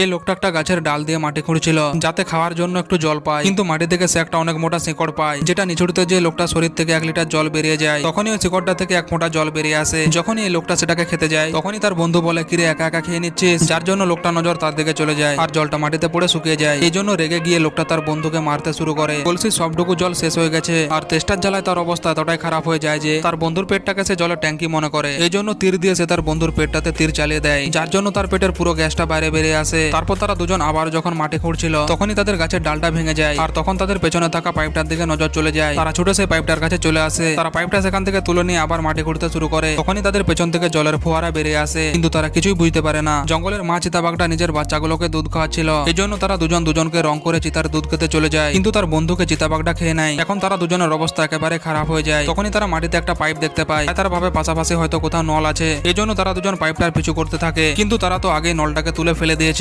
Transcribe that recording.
এই লোকটা একটা গাছের ডাল দিয়ে মাটি খুঁড়ছিল, যাতে খাওয়ার জন্য একটু জল পায়। কিন্তু মাটি থেকে সে একটা অনেক মোটা শিকড় পায়, যেটা নিচুড়তে যে লোকটা শরীর থেকে এক লিটার জল বেরিয়ে যায়, তখনই ওই শিকড়টা থেকে এক ফোঁটা জল বেরিয়ে আসে। যখনই এই লোকটা সেটাকে খেতে যায়, তখনই তার বন্ধু বলে, কিরে, একা একা খেয়ে নিচ্ছিস? যার জন্য লোকটা নজর তার দিকে চলে যায়, আর জলটা মাটিতে পড়ে শুকিয়ে যায়। এই জন্য রেগে গিয়ে লোকটা তার বন্ধুকে মারতে শুরু করে। কলসির সবটুকু জল শেষ হয়ে গেছে। আর তেষ্টার জ্বালায় তার অবস্থা এতটাই খারাপ হয়ে যায় যে, তার বন্ধুর পেটটাকে সে জলের ট্যাঙ্কি মনে করে। এই জন্য তীর দিয়ে সে তার বন্ধুর পেটটাতে তীর চালিয়ে দেয়, যার জন্য তার পেটের পুরো গ্যাসটা বাইরে বেরিয়ে আসে। তারপর তারা দুজন আবার যখন মাটি খুঁড়ছিল, তখনই তাদের গাছের ডালটা ভেঙে যায়। আর তখন তাদের পেছনে থাকা পাইপটার দিকে নজর চলে যায়। তারা ছুটে সেই পাইপটার কাছে চলে আসে। তারা পাইপটা সেখান থেকে তুলে নিয়ে আবার মাটি খুঁড়তে শুরু করে। তখনই তাদের পেছন থেকে জলের ফোয়ারা বেরিয়ে আসে। কিন্তু তারা কিছুই বুঝতে পারে না। জঙ্গলের মা চিতাবাঘটা নিজের বাচ্চাগুলোকে দুধ খাওয়াচ্ছিল। এই জন্য তারা দুজন দুজনকে রং করে চিতার দুধ খেতে চলে যায়। কিন্তু তার বন্ধুকে চিতাবাঘটা খেয়ে নেয়। এখন তারা দুজনের অবস্থা একেবারে খারাপ হয়ে যায়। তখনই তারা মাটিতে একটা পাইপ দেখতে পায়। তারা ভাবে পাশাপাশি হয়তো কোথাও নল আছে। এই জন্য তারা দুজন পাইপটার পিছু করতে থাকে। কিন্তু তারা তো আগে নলটাকে তুলে ফেলে দিয়েছে।